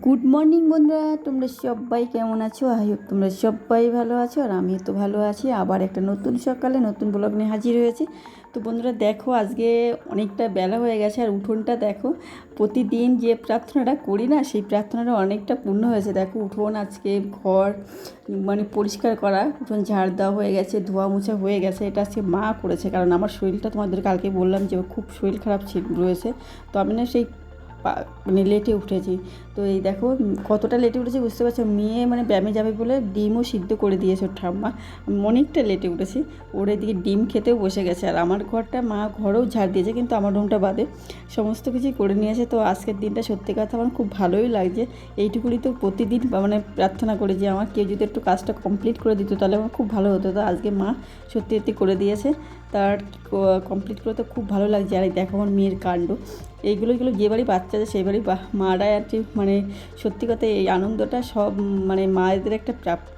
Good morning বন্ধুরা। তোমরা সবাই কেমন আছো? আই হোপ তোমরা সবাই ভালো আছো, আর আমি তো ভালো আছি। আবার একটা নতুন সকালে নতুন ব্লগ নিয়ে হাজির হয়েছি। তো বন্ধুরা, দেখো, আজকে অনেকটা বেলা হয়ে গেছে, আর উঠোনটা দেখো, প্রতিদিন যে প্রার্থনাটা করি না, সেই প্রার্থনাটা অনেকটা পূর্ণ হয়েছে। দেখো, উঠোন আজকে ঘর মানে পরিষ্কার করা, উঠোন ঝাড় দেওয়া হয়ে গেছে, ধোয়া মোছা হয়ে গেছে, এটা আজকে মা করেছে, কারণ আমার শরীরটা তোমাদের কালকে বললাম যে খুব শরীর খারাপ রয়েছে। তো আমি না সেই মানে লেটে উঠেছি। তো এই দেখো কতটা লেটে উঠেছি বুঝতে পারছ? মেয়ে মানে ব্যায়ামে যাবে বলে ডিমও সিদ্ধ করে দিয়েছে ওর ঠাম্মা। অনেকটা লেটে উঠেছি। ওর এদিকে ডিম খেতেও বসে গেছে। আর আমার ঘরটা, মা ঘরেও ঝাড় দিয়েছে, কিন্তু আমার রুমটা বাদে। সমস্ত কিছুই করে নিয়েছে। তো আজকের দিনটা সত্যি কথা আমার খুব ভালোই লাগছে। এইটুকুনি তো প্রতিদিন মানে প্রার্থনা করি যে আমার কেউ যদি একটু কাজটা কমপ্লিট করে দিত, তাহলে আমার খুব ভালো হতো। তো আজকে মা সত্যি সত্যি করে দিয়েছে। তার কমপ্লিট করে তো খুব ভালো লাগছে। আর দেখো আমার মেয়ের কাণ্ড। এইগুলো এগুলো যে বাড়ি বাচ্চা আছে সেই বাড়ি মারাই আর কি মানে সত্যি কথা এই আনন্দটা সব মানে মায়েদের একটা প্রাপ্য।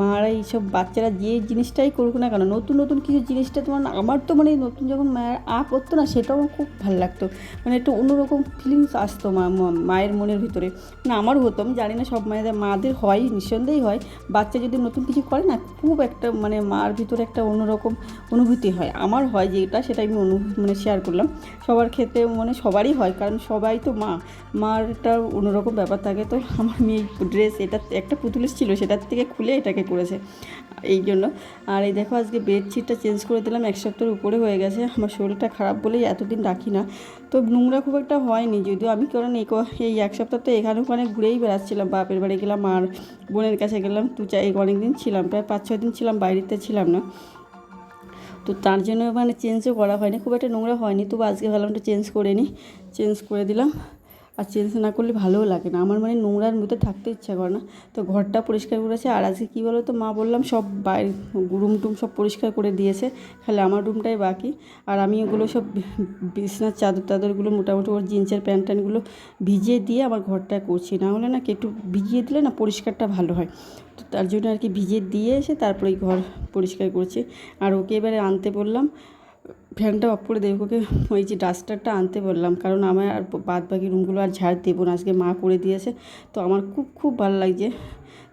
মারা এইসব বাচ্চারা যে জিনিসটাই করুক না কেন, নতুন নতুন কিছু জিনিসটা তোমার আমার তো মানে নতুন যখন মায়ের আ করতো না, সেটাও আমার খুব ভালো লাগতো। মানে একটু অন্যরকম ফিলিংস আসতো মা মায়ের মনের ভিতরে। না, আমারও হতো, আমি জানি না সব মায়েদের, মাদের হয়, নিঃসন্দেহেই হয়। বাচ্চা যদি নতুন কিছু করে না, খুব একটা মানে মার ভিতরে একটা অন্যরকম অনুভূতি হয়। আমার হয় যেটা সেটা আমি অনু মানে শেয়ার করলাম। সবার ক্ষেত্রে মানে সবারই হয়, কারণ সবাই তো মা মার একটা অন্যরকম ব্যাপার থাকে। তো আমার মেয়ে ড্রেস এটা একটা পুতুলের ছিল, সেটার থেকে খুলে এটাকে করেছে এই জন্য। আর এই দেখো, আজকে বেডশিটটা চেঞ্জ করে দিলাম, এক সপ্তাহের উপরে হয়ে গেছে। আমার শরীরটা খারাপ বলেই এতদিন রাখি না। তো নোংরা খুব একটা হয়নি, যদিও আমি কারণ এই এই এক সপ্তাহ তো এখানে ওখানে ঘুরেই বেড়াচ্ছিলাম। বাপের বাড়ি গেলাম, আর বোনের কাছে গেলাম। দু চার অনেক দিন ছিলাম, প্রায় পাঁচ ছয় দিন ছিলাম বাইরেতে ছিলাম না। তো তার জন্য মানে চেঞ্জও করা হয়নি। খুব একটা নোংরা হয়নি। তবু আজকে ভাবলাম চেঞ্জ করে নিই চেঞ্জ করে দিলাম। আর চেঞ্জ না করলে ভালোও লাগে না। আমার মানে নোংরার মধ্যে থাকতে ইচ্ছা করে না। তো ঘরটা পরিষ্কার করেছে আর আজকে কী বলো তো মা বললাম সব বাইরে রুম টুম সব পরিষ্কার করে দিয়েছে, খালি আমার রুমটাই বাকি। আর আমি ওগুলো সব বিছনার চাদর টাদরগুলো মোটামুটি ওর জিন্সের প্যান্ট ট্যান্টগুলো ভিজিয়ে দিয়ে আমার ঘরটা করছি। না হলে না একটু ভিজিয়ে দিলে না পরিষ্কারটা ভালো হয়। তো তার জন্য আর কি ভিজিয়ে দিয়ে এসে তারপরে ঘর পরিষ্কার করছি। আর ওকে এবারে আনতে বললাম ফ্যানটা অফ করে দেবো ওকে। ওই যে ডাস্টারটা আনতে বললাম, কারণ আমার আর বাদ বাকি রুমগুলো আর ঝাড় দেবো না, আজকে মা করে দিয়েছে। তো আমার খুব খুব ভালো লাগছে,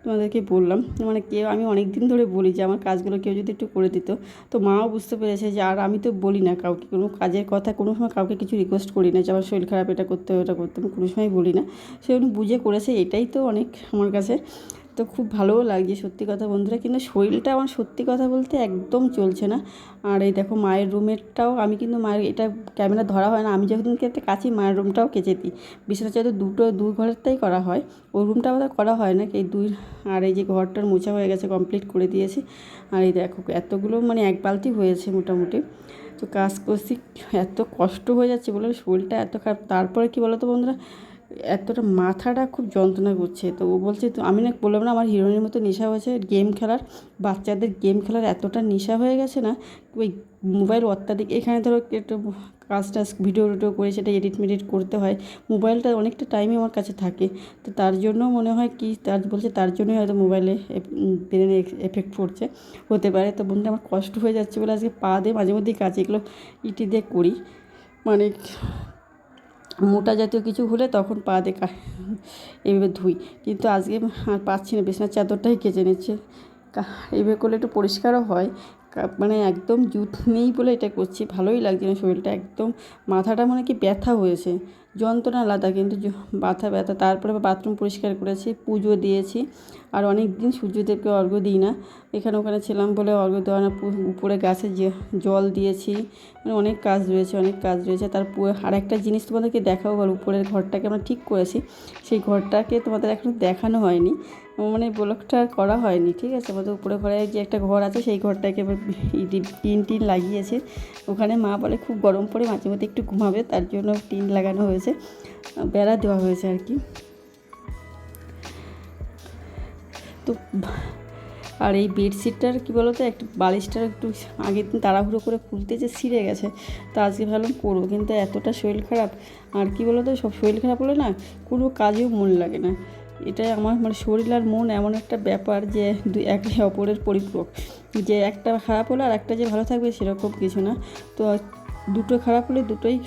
তোমাদেরকে বললাম। মানে কেউ, আমি অনেক দিন ধরে বলি যে আমার কাজগুলো কেউ যদি একটু করে দিত, তো মাও বুঝতে পেরেছে যে আর আমি তো বলি না কাউকে, কোনো কাজের কথা, কোনো সময় কাউকে কিছু রিকোয়েস্ট করি না যে আমার শরীর খারাপ, এটা করতে হবে, ওটা করতে হবে কোনো সময় বলি না। সে উনি বুঝে করেছে, এটাই তো অনেক আমার কাছে। তো খুব ভালোও লাগছে সত্যি কথা বন্ধুরা। কিন্তু শরীরটা আমার সত্যি কথা বলতে একদম চলছে না। আর এই দেখো মায়ের রুমেরটাও, আমি কিন্তু মায়ের, এটা ক্যামেরা ধরা হয় না। আমি যখন একটা কাছি মায়ের রুমটাও কেচে দিই। বিছানা চাদর দুটো, দু ঘরেরটাই করা হয়। ওই রুমটা আমাদের করা হয় না। এই দুই, আর এই যে ঘরটার মোছা হয়ে গেছে কমপ্লিট করে দিয়েছি। আর এই দেখো এতগুলো মানে এক বালতি হয়েছে মোটামুটি। তো কাজ করছি, এত কষ্ট হয়ে যাচ্ছে বলে শরীরটা এত খারাপ। তারপরে কি বলো তো বন্ধুরা? এতটা মাথাটা খুব যন্ত্রণা করছে। তো ও বলছে, তো আমি না বললাম না, আমার হিরোইনের মতো নেশা হয়েছে, গেম খেলার, বাচ্চাদের গেম খেলার এতটা নেশা হয়ে গেছে না? ওই মোবাইল অত্যাধিক, এখানে ধরো একটু কাজ টাজ, ভিডিও টিডিও করে সেটা এডিট মেডিট করতে হয়। মোবাইলটা অনেকটা টাইমই আমার কাছে থাকে। তো তার জন্য মনে হয় কি, তার বলছে তার জন্যই হয়তো মোবাইলে ব্রেনে এফেক্ট পড়ছে। হতে পারে। তো বন্ধু, আমার কষ্ট হয়ে যাচ্ছে বলে আজকে পা দিয়ে মাঝে মধ্যেই কাজ এগুলো ইটি দিয়ে করি। মানে মোটা জাতীয় কিছু হলে তখন পা দিয়ে এইভাবে ধুই। কিন্তু আজকে আর পাচ্ছি না বিছানার চাদরটাই কেচে নিচ্ছে। এইভাবে করলে একটু পরিষ্কারও হয়। মানে একদম জুট নেই বলে এটা করছি, ভালোই লাগছে না শরীরটা। একদম মাথাটা মানে কি ব্যথা হয়েছে, যন্ত্রণা আলাদা। কিন্তু মাথা ব্যথা, তারপরে বাথরুম পরিষ্কার করেছি, পুজো দিয়েছি। আর অনেক দিন সূর্যদেবকে অর্ঘ্য দিই না। এখানে ওখানে ছিলাম বলে অর্ঘ্য দেওয়া না উপরে গাছে জল দিয়েছি মানে অনেক কাজ রয়েছে, অনেক কাজ রয়েছে। তার আর একটা জিনিস তোমাদেরকে দেখাও আর উপরের ঘরটাকে আমরা ঠিক করেছি। সেই ঘরটাকে তোমাদের এখনও দেখানো হয়নি। মানে ব্লকটা করা হয়নি, ঠিক আছে? আমাদের উপরে ঘরে যে একটা ঘর আছে, সেই ঘরটাকে টিন টিন লাগিয়েছে। ওখানে মা বলে খুব গরম পড়ে, মাঝে মধ্যে একটু ঘুমাবে, তার জন্য টিন লাগানো হয়েছে। বেড়া দেওয়া হয়েছে আর কি। তো আর এই বেডশিটটার কী বলো তো একটু বালিশটার একটু আগের দিন তাড়াহুড়ো করে খুলতে যে ছিঁড়ে গেছে, তো আজকে ভাবলাম করব, কিন্তু এতটা শরীর খারাপ। আর কী বলো তো সব শরীর খারাপ হলে না কোনো কাজেও মন লাগে না। এটাই আমার মানে শরীর আর মন এমন একটা ব্যাপার যে দুই একে অপরের পরিপূরক। যে একটা খারাপ হলে আর একটা যে ভালো থাকবে সেরকম কিছু না। তো দুটো খারাপ হলে দুটোই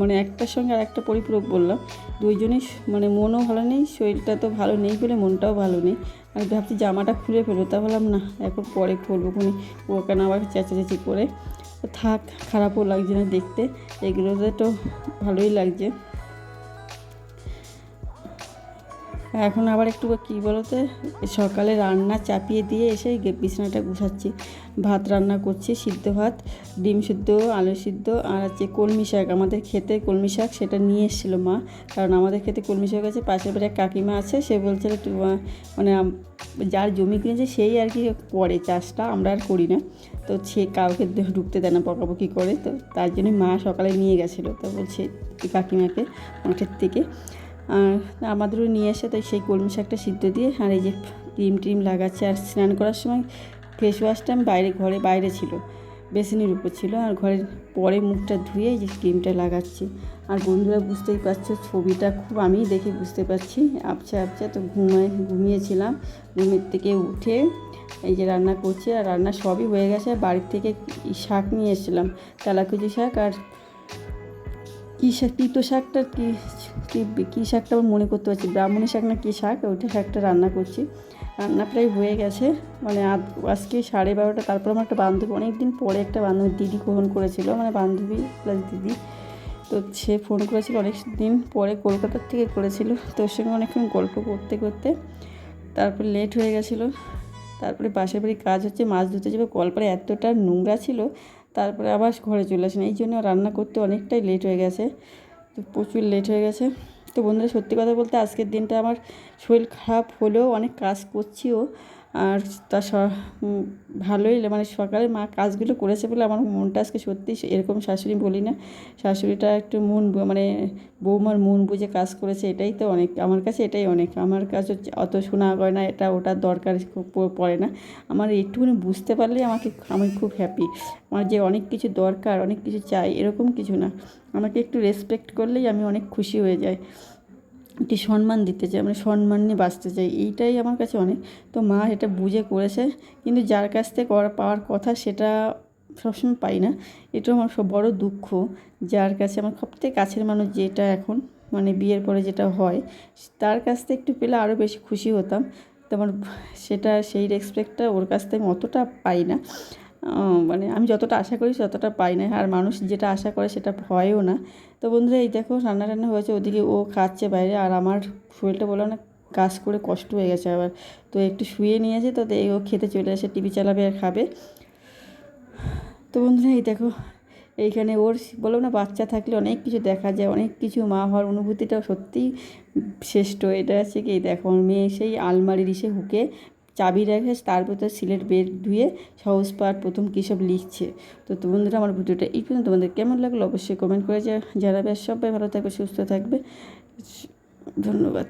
মানে একটার সঙ্গে আর একটা পরিপূরক বললাম। দুইজনেই মানে মনও ভালো নেই, শরীরটা তো ভালো নেই বলে মনটাও ভালো নেই। আমি ভাবছি জামাটা খুলে ফেলব। তা বললাম, না, এখন পরে খুলবো। খুনি কেন আবার চেঁচাচেঁচি করে থাক, খারাপও লাগছে না দেখতে। এগুলোতে তো ভালোই লাগছে। এখন আবার একটু কী বলতে, সকালে রান্না চাপিয়ে দিয়ে এসে বিছানাটা গুছাচ্ছি। ভাত রান্না করছি, সিদ্ধ ভাত, ডিম সিদ্ধ, আলু সিদ্ধ, আর হচ্ছে কলমি শাক। আমাদের খেতে কলমি শাক, সেটা নিয়ে এসেছিল মা। কারণ আমাদের খেতে কলমি শাক আছে, পাশের বাড়ি কাকিমা আছে, সে বলছিল মানে যার জমি কিনেছে, সেই আর কি করে চাষটা, আমরা আর করি না। তো সে কাউকে ঢুকতে দেয় না বকাবকি করে, তো তার জন্য মা সকালে নিয়ে গেছিল। তো বলছে কাকিমাকে মাঠের থেকে। আর আমাদেরও নিয়ে এসে, তাই সেই কলমি শাকটা সিদ্ধ দিয়ে, আর এই যে ক্রিম টিম লাগাচ্ছে, আর স্নান করার সময় ফেস ওয়াশটা আমি বাইরে, ঘরে বাইরে ছিল। বেসিনের উপর ছিল আর ঘরের পরে মুখটা ধুয়ে যে ক্রিমটা লাগাচ্ছি। আর বন্ধুরা বুঝতেই পারছে, ছবিটা খুব আমি দেখে বুঝতে পারছি। আবছা আবছা তো ঘুমায়, ঘুমিয়েছিলাম। ঘুমের থেকে উঠে এই যে রান্না করছি আর রান্না সবই হয়ে গেছে। বাড়ির থেকে শাক নিয়ে এসেছিলাম, তেলাকুচি শাক আর কী শাক, তিতো শাকটা কী কী- শাকটা আমার মনে করতে পারছি ব্রাহ্মণী শাক না কী শাক? ওইটা শাকটা রান্না করছি। রান্না প্রায় হয়ে গেছে। মানে আজ- আজকে সাড়ে বারোটা, তারপর আমার একটা বান্ধবী অনেক দিন পরে একটা বান্ধবী, দিদি ফোন করেছিল মানে বান্ধবী প্লাস দিদি। তো সে ফোন করেছিল অনেক দিন পরে, কলকাতার থেকে করেছিল। তো ওর সঙ্গে অনেকক্ষণ গল্প করতে করতে তারপর লেট হয়ে গেছিল। তারপরে পাশের বাড়ি কাজ হচ্ছে, মাছ ধুতে যাবে। কলপারে এতটা নোংরা ছিল তারপরে আবার ঘরে চলে আসেন। এই জন্য রান্না করতে অনেকটাই লেট হয়ে গেছে। তো প্রচুর লেট হয়ে গেছে। তো বন্ধুরা, সত্যি কথা বলতে আজকের দিনটা আমার শরীর খারাপ হলেও অনেক কাজ করছিও আর তা স- ভালোই মানে সকালে মা কাজগুলো করেছে বলে আমার মনটা আজকে সত্যি এরকম শাশুড়ি বলি না। শাশুড়িটা একটু মন মানে বৌমার মন বুঝে কাজ করেছে, এটাই তো অনেক, আমার কাছে এটাই অনেক। আমার কাছে অত শোনা হয় না এটা ওটার দরকার পড়ে না। আমার একটুখানি বুঝতে পারলেই আমাকে আমি খুব হ্যাপি আমার যে অনেক কিছু দরকার, অনেক কিছু চাই, এরকম কিছু না। আমাকে একটু রেসপেক্ট করলেই আমি অনেক খুশি হয়ে যাই। একটি সম্মান দিতে চাই মানে সম্মান নিয়ে বাঁচতে চাই, এইটাই আমার কাছে অনেক। তো মা এটা বুঝে করেছে, কিন্তু যার কাছ থেকে করা, পাওয়ার কথা সেটা সবসময় পাই না। এটা আমার সব বড় দুঃখ, যার কাছে আমার সবথেকে কাছের মানুষ যেটা এখন মানে বিয়ের পরে যেটা হয়, তার কাছ থেকে একটু পেলে আরও বেশি খুশি হতাম। তো আমার সেটা, সেই রেসপেক্টটা ওর কাছ থেকে অতটা পাই না। মানে আমি যতটা আশা করি ততটা পাই না। আর মানুষ যেটা আশা করে সেটা হয়ও না। তো বন্ধুরা, এই দেখো রান্না টান্না হয়েছে। ওদিকে ও খাচ্ছে বাইরে আর আমার শরীরটা বললাম না কাজ করে কষ্ট হয়ে গেছে আবার। তো একটু শুয়ে নিয়েছে তো ও খেতে চলে আসে, টিভি চালাবে আর খাবে। তো বন্ধুরা, এই দেখো, এইখানে ওর বললাম না, বাচ্চা থাকলে অনেক কিছু দেখা যায়, অনেক কিছু মা হওয়ার অনুভূতিটাও সত্যিই শ্রেষ্ঠ। এটা আছে কি দেখো আমার মেয়ে সেই আলমারির ইসে হুকে চাবি রেখে তার সিলেট বের ধুয়ে সহজ পাঠ প্রথম কী সব লিখছে। তো বন্ধুরা, আমার ভিডিওটা এই পর্যন্ত। তোমাদের কেমন লাগল অবশ্যই কমেন্ট করে যা- জানাবে। সবাই ভালো থাকবে, সুস্থ থাকবে। ধন্যবাদ।